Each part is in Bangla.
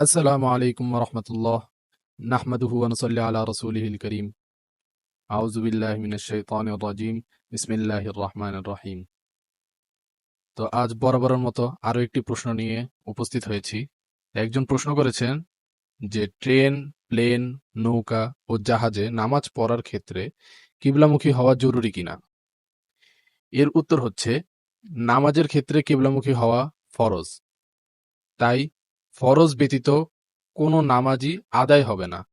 আসসালামু আলাইকুম রহমতুল্লাহ নাহমাদুহু আনসল্লি আলা রসুলহিল করিম আউজুবিল্লাহ মিনাশাইতান রাজিম বিসমিল্লাহ রহমান রহিম তো আজ বরাবরের মতো আরও একটি প্রশ্ন নিয়ে উপস্থিত হয়েছি। একজন প্রশ্ন করেছেন যে, ট্রেন, প্লেন, নৌকা ও জাহাজে নামাজ পড়ার ক্ষেত্রে কিবলামুখী হওয়া জরুরি কিনা? এর উত্তর হচ্ছে, নামাজের ক্ষেত্রে কিবলামুখী হওয়া ফরজ। তাই ফরজ ব্যতীত কোনো নামাজই আদায় হবে না।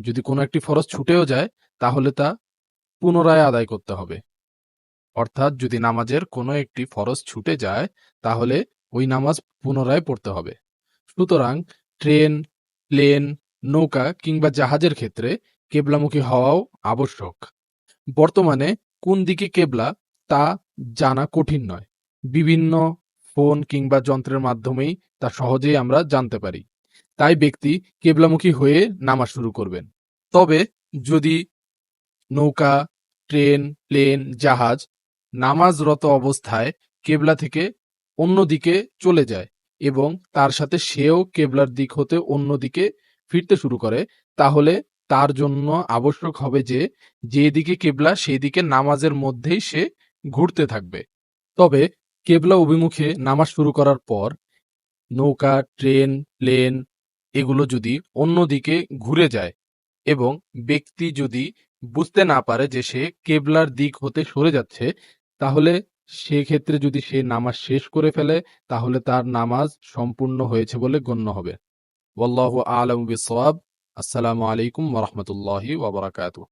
যদি কোনো একটি ফরজ ছুটেও যায়, তাহলে তা পুনরায় আদায় করতে হবে। অর্থাৎ যদি নামাজের কোনো একটি ফরজ ছুটে যায়, তাহলে ওই নামাজ পুনরায় পড়তে হবে। সুতরাং ট্রেন, প্লেন, নৌকা কিংবা জাহাজের ক্ষেত্রে কেবলামুখী হওয়াও আবশ্যক। বর্তমানে কোন দিকে কেবলা তা জানা কঠিন নয়। বিভিন্ন ফোন কিংবা যন্ত্রের মাধ্যমেই তা সহজেই আমরা জানতে পারি। তাই ব্যক্তি কেবলামুখী হয়ে নামাজ শুরু করবেন। তবে যদি নৌকা, ট্রেন, প্লেন, জাহাজ নামাজরত অবস্থায় কেবলা থেকে অন্যদিকে চলে যায় এবং তার সাথে সেও কেবলার দিক হতে অন্যদিকে ফিরতে শুরু করে, তাহলে তার জন্য আবশ্যক হবে যে, যেদিকে কেবলা সেই দিকে নামাজের মধ্যেই সে ঘুরতে থাকবে। তবে কেবলা অভিমুখে নামাজ শুরু করার পর নৌকা, ট্রেন, প্লেন এগুলো যদি অন্যদিকে ঘুরে যায় এবং ব্যক্তি যদি বুঝতে না পারে যে সে কেবলার দিক হতে সরে যাচ্ছে, তাহলে সেক্ষেত্রে যদি সে নামাজ শেষ করে ফেলে, তাহলে তার নামাজ সম্পূর্ণ হয়েছে বলে গণ্য হবে। ওয়াল্লাহু আলাম বিসওয়াব। আসসালামু আলাইকুম ওয়া রাহমাতুল্লাহি ওয়া বারাকাতুহু।